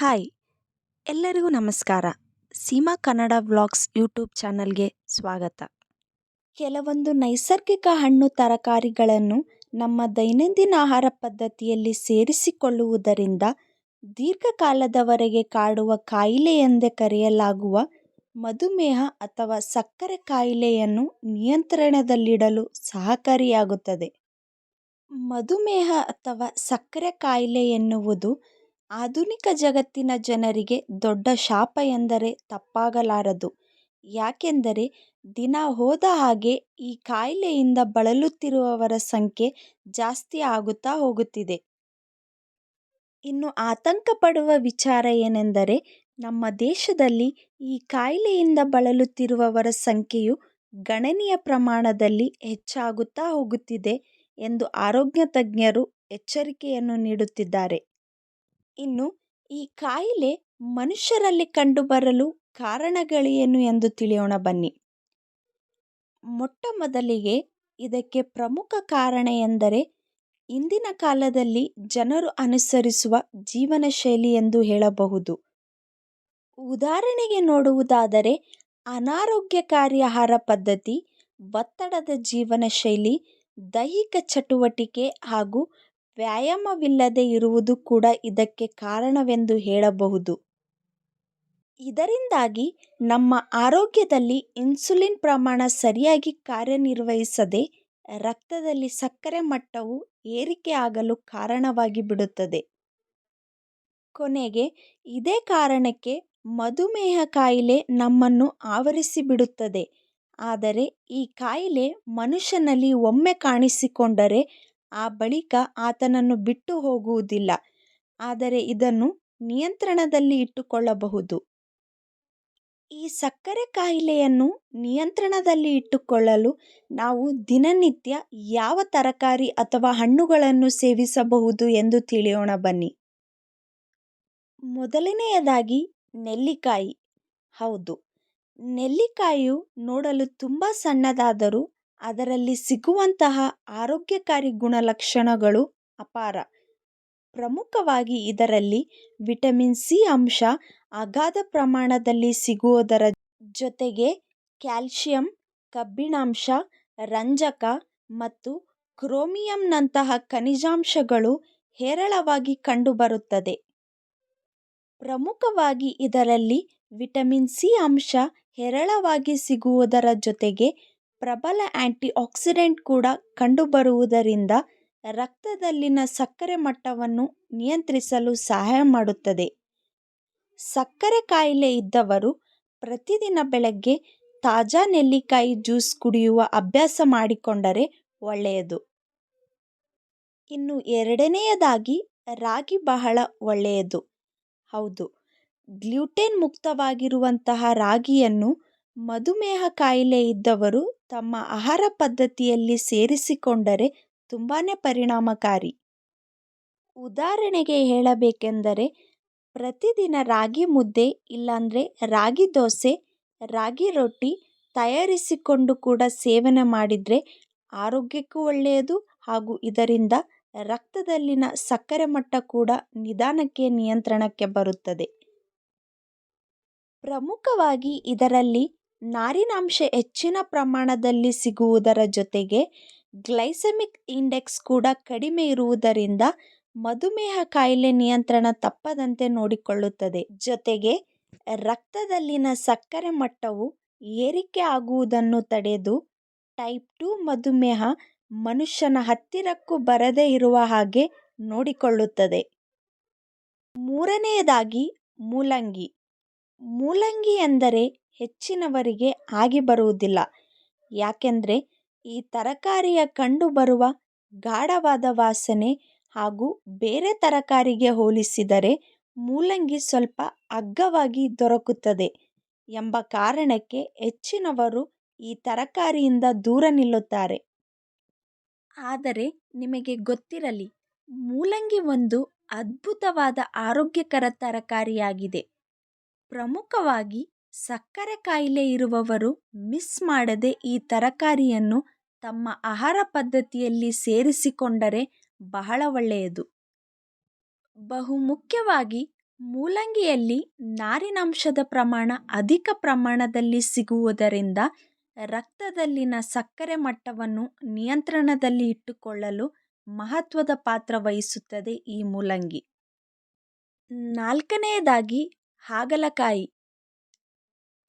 Hi, ಎಲ್ಲರಿಗೂ ನಮಸ್ಕಾರ. Seema Kannada vlogs YouTube ಚಾನಲ್ಗೆ ಸ್ವಾಗತ. ಕೆಲವೊಂದು ನೈಸರ್ಗಿಕ ಹಣ್ಣು ತರಕಾರಿಗಳನ್ನು ನಮ್ಮ ದೈನಂದಿನ ಆಹಾರ ಪದ್ಧತಿಯಲ್ಲಿ ಸೇರಿಸಿಕೊಳ್ಳುವುದರಿಂದ ದೀರ್ಘಕಾಲದವರೆಗೆ ಕಾಡುವ ಕಾಯಿಲೆ ಎಂದೇ ಕರೆಯಲಾಗುವ ಮಧುಮೇಹ ಅಥವಾ ಸಕ್ಕರೆ ಕಾಯಿಲೆಯನ್ನು ನಿಯಂತ್ರಣದಲ್ಲಿಡಲು ಸಹಕಾರಿಯಾಗುತ್ತದೆ. ಮಧುಮೇಹ ಅಥವಾ ಸಕ್ಕರೆ ಕಾಯಿಲೆ ಎನ್ನುವುದು ಆಧುನಿಕ ಜಗತ್ತಿನ ಜನರಿಗೆ ದೊಡ್ಡ ಶಾಪ ಎಂದರೆ ತಪ್ಪಾಗಲಾರದು. ಯಾಕೆಂದರೆ ದಿನ ಹೋದ ಹಾಗೆ ಈ ಕಾಯಿಲೆಯಿಂದ ಬಳಲುತ್ತಿರುವವರ ಸಂಖ್ಯೆ ಜಾಸ್ತಿ ಆಗುತ್ತಾ ಹೋಗುತ್ತಿದೆ. ಇನ್ನು ಆತಂಕ ಪಡುವ ವಿಚಾರ ಏನೆಂದರೆ ನಮ್ಮ ದೇಶದಲ್ಲಿ ಈ ಕಾಯಿಲೆಯಿಂದ ಬಳಲುತ್ತಿರುವವರ ಸಂಖ್ಯೆಯು ಗಣನೀಯ ಪ್ರಮಾಣದಲ್ಲಿ ಹೆಚ್ಚಾಗುತ್ತಾ ಹೋಗುತ್ತಿದೆ ಎಂದು ಆರೋಗ್ಯ ತಜ್ಞರು ಎಚ್ಚರಿಕೆಯನ್ನು ನೀಡುತ್ತಿದ್ದಾರೆ. ಇನ್ನು ಈ ಕಾಯಿಲೆ ಮನುಷ್ಯರಲ್ಲಿ ಕಂಡುಬರಲು ಕಾರಣಗಳೇನು ಎಂದು ತಿಳಿಯೋಣ ಬನ್ನಿ. ಮೊಟ್ಟ ಮೊದಲಿಗೆ ಇದಕ್ಕೆ ಪ್ರಮುಖ ಕಾರಣ ಎಂದರೆ ಇಂದಿನ ಕಾಲದಲ್ಲಿ ಜನರು ಅನುಸರಿಸುವ ಜೀವನ ಶೈಲಿ ಎಂದು ಹೇಳಬಹುದು. ಉದಾಹರಣೆಗೆ ನೋಡುವುದಾದರೆ ಅನಾರೋಗ್ಯಕಾರಿ ಆಹಾರ ಪದ್ಧತಿ, ಒತ್ತಡದ ಜೀವನ ಶೈಲಿ ದೈಹಿಕ ಚಟುವಟಿಕೆ ಹಾಗೂ ವ್ಯಾಯಾಮವಿಲ್ಲದೆ ಇರುವುದು ಕೂಡ ಇದಕ್ಕೆ ಕಾರಣವೆಂದು ಹೇಳಬಹುದು. ಇದರಿಂದಾಗಿ ನಮ್ಮ ಆರೋಗ್ಯದಲ್ಲಿ ಇನ್ಸುಲಿನ್ ಪ್ರಮಾಣ ಸರಿಯಾಗಿ ಕಾರ್ಯನಿರ್ವಹಿಸದೆ ರಕ್ತದಲ್ಲಿ ಸಕ್ಕರೆ ಮಟ್ಟವು ಏರಿಕೆ ಆಗಲು ಕಾರಣವಾಗಿ ಬಿಡುತ್ತದೆ. ಕೊನೆಗೆ ಇದೇ ಕಾರಣಕ್ಕೆ ಮಧುಮೇಹ ಕಾಯಿಲೆ ನಮ್ಮನ್ನು ಆವರಿಸಿ ಬಿಡುತ್ತದೆ. ಆದರೆ ಈ ಕಾಯಿಲೆ ಮನುಷ್ಯನಲ್ಲಿ ಒಮ್ಮೆ ಕಾಣಿಸಿಕೊಂಡರೆ ಆ ಬಳಿಕ ಆತನನ್ನು ಬಿಟ್ಟು ಹೋಗುವುದಿಲ್ಲ. ಆದರೆ ಇದನ್ನು ನಿಯಂತ್ರಣದಲ್ಲಿ ಇಟ್ಟುಕೊಳ್ಳಬಹುದು. ಈ ಸಕ್ಕರೆ ಕಾಯಿಲೆಯನ್ನು ನಿಯಂತ್ರಣದಲ್ಲಿ ಇಟ್ಟುಕೊಳ್ಳಲು ನಾವು ದಿನನಿತ್ಯ ಯಾವ ತರಕಾರಿ ಅಥವಾ ಹಣ್ಣುಗಳನ್ನು ಸೇವಿಸಬಹುದು ಎಂದು ತಿಳಿಯೋಣ ಬನ್ನಿ. ಮೊದಲನೆಯದಾಗಿ ನೆಲ್ಲಿಕಾಯಿ. ಹೌದು, ನೆಲ್ಲಿಕಾಯಿಯು ನೋಡಲು ತುಂಬ ಸಣ್ಣದಾದರೂ ಅದರಲ್ಲಿ ಸಿಗುವಂತಹ ಆರೋಗ್ಯಕಾರಿ ಗುಣಲಕ್ಷಣಗಳು ಅಪಾರ. ಪ್ರಮುಖವಾಗಿ ಇದರಲ್ಲಿ ವಿಟಮಿನ್ ಸಿ ಅಂಶ, ಅಗಾಧ ಪ್ರಮಾಣದಲ್ಲಿ ಸಿಗುವುದರ ಜೊತೆಗೆ ಕ್ಯಾಲ್ಸಿಯಂ ಕಬ್ಬಿಣಾಂಶ, ರಂಜಕ ಮತ್ತು ಕ್ರೋಮಿಯಂನಂತಹ ಖನಿಜಾಂಶಗಳು ಹೇರಳವಾಗಿ ಕಂಡುಬರುತ್ತದೆ. ಪ್ರಮುಖವಾಗಿ ಇದರಲ್ಲಿ ವಿಟಮಿನ್ ಸಿ ಅಂಶ ಹೇರಳವಾಗಿ ಸಿಗುವುದರ ಜೊತೆಗೆ ಪ್ರಬಲ ಆಂಟಿಆಕ್ಸಿಡೆಂಟ್ ಕೂಡ ಕಂಡುಬರುವುದರಿಂದ ರಕ್ತದಲ್ಲಿನ ಸಕ್ಕರೆ ಮಟ್ಟವನ್ನು ನಿಯಂತ್ರಿಸಲು ಸಹಾಯ ಮಾಡುತ್ತದೆ. ಸಕ್ಕರೆ ಕಾಯಿಲೆ ಇದ್ದವರು ಪ್ರತಿದಿನ ಬೆಳಗ್ಗೆ ತಾಜಾ ನೆಲ್ಲಿಕಾಯಿ ಜ್ಯೂಸ್ ಕುಡಿಯುವ ಅಭ್ಯಾಸ ಮಾಡಿಕೊಂಡರೆ ಒಳ್ಳೆಯದು. ಇನ್ನು ಎರಡನೆಯದಾಗಿ ರಾಗಿ ಬಹಳ ಒಳ್ಳೆಯದು. ಹೌದು ಗ್ಲ್ಯೂಟೆನ್ ಮುಕ್ತವಾಗಿರುವಂತಹ ರಾಗಿಯನ್ನು ಮಧುಮೇಹ ಕಾಯಿಲೆ ಇದ್ದವರು ತಮ್ಮ ಆಹಾರ ಪದ್ಧತಿಯಲ್ಲಿ ಸೇರಿಸಿಕೊಂಡರೆ ತುಂಬಾ ಪರಿಣಾಮಕಾರಿ. ಉದಾಹರಣೆಗೆ ಹೇಳಬೇಕೆಂದರೆ, ಪ್ರತಿದಿನ ರಾಗಿ ಮುದ್ದೆ ಇಲ್ಲಾಂದರೆ ರಾಗಿ ದೋಸೆ, ರಾಗಿ ರೊಟ್ಟಿ ತಯಾರಿಸಿಕೊಂಡು ಕೂಡ ಸೇವನೆ ಮಾಡಿದರೆ ಆರೋಗ್ಯಕ್ಕೂ ಒಳ್ಳೆಯದು ಹಾಗೂ ಇದರಿಂದ ರಕ್ತದಲ್ಲಿನ ಸಕ್ಕರೆ ಮಟ್ಟ ಕೂಡ ನಿಧಾನಕ್ಕೆ ನಿಯಂತ್ರಣಕ್ಕೆ ಬರುತ್ತದೆ. ಪ್ರಮುಖವಾಗಿ ಇದರಲ್ಲಿ ನಾರಿನಾಂಶ ಹೆಚ್ಚಿನ ಪ್ರಮಾಣದಲ್ಲಿ ಸಿಗುವುದರ ಜೊತೆಗೆ ಗ್ಲೈಸೆಮಿಕ್ ಇಂಡೆಕ್ಸ್ ಕೂಡ ಕಡಿಮೆ ಇರುವುದರಿಂದ ಮಧುಮೇಹ ಕಾಯಿಲೆ ನಿಯಂತ್ರಣ ತಪ್ಪದಂತೆ ನೋಡಿಕೊಳ್ಳುತ್ತದೆ. ಜೊತೆಗೆ ರಕ್ತದಲ್ಲಿನ ಸಕ್ಕರೆ ಮಟ್ಟವು ಏರಿಕೆ ಆಗುವುದನ್ನು ತಡೆದು ಟೈಪ್ ಟು ಮಧುಮೇಹ ಮನುಷ್ಯನ ಹತ್ತಿರಕ್ಕೂ ಬರದೇ ಇರುವ ಹಾಗೆ ನೋಡಿಕೊಳ್ಳುತ್ತದೆ. ಮೂರನೆಯದಾಗಿ ಮೂಲಂಗಿ. ಮೂಲಂಗಿ ಎಂದರೆ ಹೆಚ್ಚಿನವರಿಗೆ ಆಗಿ ಬರುವುದಿಲ್ಲ. ಯಾಕೆಂದರೆ, ಈ ತರಕಾರಿಯ ಕಂಡುಬರುವ ಗಾಢವಾದ ವಾಸನೆ ಹಾಗೂ ಬೇರೆ ತರಕಾರಿಗೆ ಹೋಲಿಸಿದರೆ ಮೂಲಂಗಿ ಸ್ವಲ್ಪ ಅಗ್ಗವಾಗಿ ದೊರಕುತ್ತದೆ ಎಂಬ ಕಾರಣಕ್ಕೆ ಹೆಚ್ಚಿನವರು ಈ ತರಕಾರಿಯಿಂದ ದೂರ ನಿಲ್ಲುತ್ತಾರೆ. ಆದರೆ ನಿಮಗೆ ಗೊತ್ತಿರಲಿ, ಮೂಲಂಗಿ ಒಂದು ಅದ್ಭುತವಾದ ಆರೋಗ್ಯಕರ ತರಕಾರಿಯಾಗಿದೆ. ಪ್ರಮುಖವಾಗಿ ಸಕ್ಕರೆ ಕಾಯಿಲೆ ಇರುವವರು ಮಿಸ್ ಮಾಡದೆ ಈ ತರಕಾರಿಯನ್ನು ತಮ್ಮ ಆಹಾರ ಪದ್ಧತಿಯಲ್ಲಿ ಸೇರಿಸಿಕೊಂಡರೆ ಬಹಳ ಒಳ್ಳೆಯದು. ಬಹುಮುಖ್ಯವಾಗಿ ಮೂಲಂಗಿಯಲ್ಲಿ ನಾರಿನಾಂಶದ ಪ್ರಮಾಣ ಅಧಿಕ ಪ್ರಮಾಣದಲ್ಲಿ ಸಿಗುವುದರಿಂದ ರಕ್ತದಲ್ಲಿನ ಸಕ್ಕರೆ ಮಟ್ಟವನ್ನು ನಿಯಂತ್ರಣದಲ್ಲಿ ಇಟ್ಟುಕೊಳ್ಳಲು ಮಹತ್ವದ ಪಾತ್ರ ವಹಿಸುತ್ತದೆ ಈ ಮೂಲಂಗಿ. ನಾಲ್ಕನೆಯದಾಗಿ ಹಾಗಲಕಾಯಿ.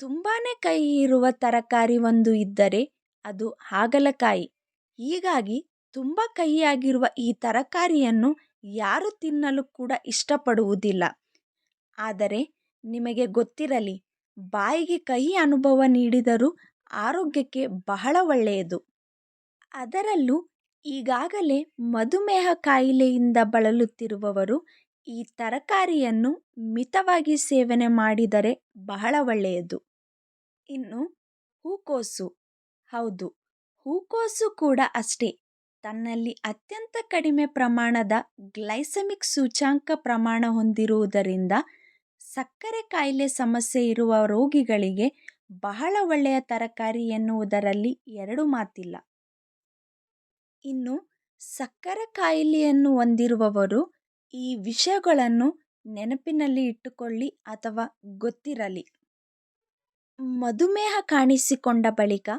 ತುಂಬಾ ಕಹಿ ಇರುವ ತರಕಾರಿ ಒಂದು ಇದ್ದರೆ ಅದು ಹಾಗಲಕಾಯಿ. ಹೀಗಾಗಿ ತುಂಬ ಕಹಿಯಾಗಿರುವ ಈ ತರಕಾರಿಯನ್ನು ಯಾರು ತಿನ್ನಲು ಕೂಡ ಇಷ್ಟಪಡುವುದಿಲ್ಲ. ಆದರೆ ನಿಮಗೆ ಗೊತ್ತಿರಲಿ, ಬಾಯಿಗೆ ಕಹಿ ಅನುಭವ ನೀಡಿದರೂ ಆರೋಗ್ಯಕ್ಕೆ ಬಹಳ ಒಳ್ಳೆಯದು. ಅದರಲ್ಲೂ ಈಗಾಗಲೇ ಮಧುಮೇಹ ಕಾಯಿಲೆಯಿಂದ ಬಳಲುತ್ತಿರುವವರು ಈ ತರಕಾರಿಯನ್ನು ಮಿತವಾಗಿ ಸೇವನೆ ಮಾಡಿದರೆ ಬಹಳ ಒಳ್ಳೆಯದು. ಇನ್ನು ಹೂಕೋಸು. ಹೌದು, ಹೂಕೋಸು ಕೂಡ ಅಷ್ಟೇ. ತನ್ನಲ್ಲಿ ಅತ್ಯಂತ ಕಡಿಮೆ ಪ್ರಮಾಣದ ಗ್ಲೈಸೆಮಿಕ್ ಸೂಚ್ಯಂಕ ಪ್ರಮಾಣ ಹೊಂದಿರುವುದರಿಂದ ಸಕ್ಕರೆ ಕಾಯಿಲೆ ಸಮಸ್ಯೆ ಇರುವ ರೋಗಿಗಳಿಗೆ ಬಹಳ ಒಳ್ಳೆಯ ತರಕಾರಿ ಎನ್ನುವುದರಲ್ಲಿ ಎರಡು ಮಾತಿಲ್ಲ. ಇನ್ನು ಸಕ್ಕರೆ ಕಾಯಿಲೆಯನ್ನು ಹೊಂದಿರುವವರು ಈ ವಿಷಯಗಳನ್ನು ನೆನಪಿನಲ್ಲಿ ಇಟ್ಟುಕೊಳ್ಳಿ ಅಥವಾ ಗೊತ್ತಿರಲಿ. ಮಧುಮೇಹ ಕಾಣಿಸಿಕೊಂಡ ಬಳಿಕ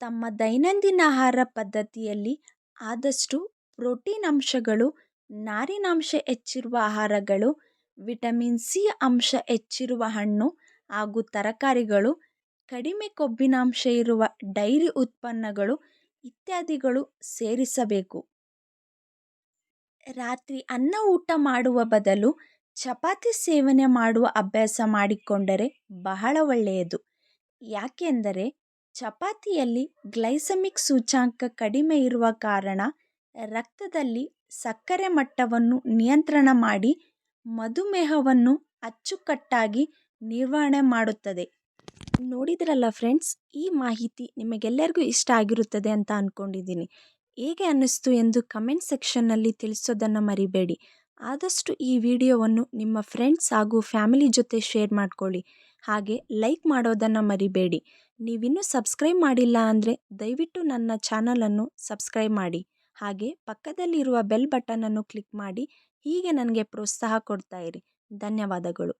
ತಮ್ಮ ದೈನಂದಿನ ಆಹಾರ ಪದ್ಧತಿಯಲ್ಲಿ ಆದಷ್ಟು ಪ್ರೋಟೀನ್ ಅಂಶಗಳು, ನಾರಿನಾಂಶ ಹೆಚ್ಚಿರುವ ಆಹಾರಗಳು, ವಿಟಮಿನ್ ಸಿ ಅಂಶ ಹೆಚ್ಚಿರುವ ಹಣ್ಣು ಹಾಗೂ ತರಕಾರಿಗಳು, ಕಡಿಮೆ ಕೊಬ್ಬಿನಾಂಶ ಇರುವ ಡೈರಿ ಉತ್ಪನ್ನಗಳು ಇತ್ಯಾದಿಗಳು ಸೇರಿಸಬೇಕು. ರಾತ್ರಿ ಅನ್ನ ಊಟ ಮಾಡುವ ಬದಲು ಚಪಾತಿ ಸೇವನೆ ಮಾಡುವ ಅಭ್ಯಾಸ ಮಾಡಿಕೊಂಡರೆ ಬಹಳ ಒಳ್ಳೆಯದು. ಯಾಕೆಂದರೆ ಚಪಾತಿಯಲ್ಲಿ ಗ್ಲೈಸಮಿಕ್ ಸೂಚ್ಯಂಕ ಕಡಿಮೆ ಇರುವ ಕಾರಣ ರಕ್ತದಲ್ಲಿ ಸಕ್ಕರೆ ಮಟ್ಟವನ್ನು ನಿಯಂತ್ರಣ ಮಾಡಿ ಮಧುಮೇಹವನ್ನು ಅಚ್ಚುಕಟ್ಟಾಗಿ ನಿರ್ವಹಣೆ ಮಾಡುತ್ತದೆ. ನೋಡಿದ್ರಲ್ಲ ಫ್ರೆಂಡ್ಸ್, ಈ ಮಾಹಿತಿ ನಿಮಗೆಲ್ಲರಿಗೂ ಇಷ್ಟ ಆಗಿರುತ್ತದೆ ಅಂತ ಅಂದ್ಕೊಂಡಿದ್ದೀನಿ ಹೇಗೆ ಅನ್ನಿಸ್ತು ಎಂದು ಕಮೆಂಟ್ ಸೆಕ್ಷನ್ನಲ್ಲಿ ತಿಳಿಸೋದನ್ನು ಮರಿಬೇಡಿ. ಆದಷ್ಟು ಈ ವಿಡಿಯೋವನ್ನು ನಿಮ್ಮ ಫ್ರೆಂಡ್ಸ್ ಹಾಗೂ ಫ್ಯಾಮಿಲಿ ಜೊತೆ ಶೇರ್ ಮಾಡ್ಕೊಳ್ಳಿ. ಹಾಗೆ ಲೈಕ್ ಮಾಡೋದನ್ನು ಮರಿಬೇಡಿ. ನೀವಿನ್ನೂ ಸಬ್ಸ್ಕ್ರೈಬ್ ಮಾಡಿಲ್ಲ ಅಂದರೆ ದಯವಿಟ್ಟು ನನ್ನ ಚಾನಲನ್ನು ಸಬ್ಸ್ಕ್ರೈಬ್ ಮಾಡಿ. ಹಾಗೆ ಪಕ್ಕದಲ್ಲಿರುವ ಬೆಲ್ ಬಟನನ್ನು ಕ್ಲಿಕ್ ಮಾಡಿ. ಹೀಗೆ ನನಗೆ ಪ್ರೋತ್ಸಾಹ ಕೊಡ್ತಾ ಇರಿ. ಧನ್ಯವಾದಗಳು.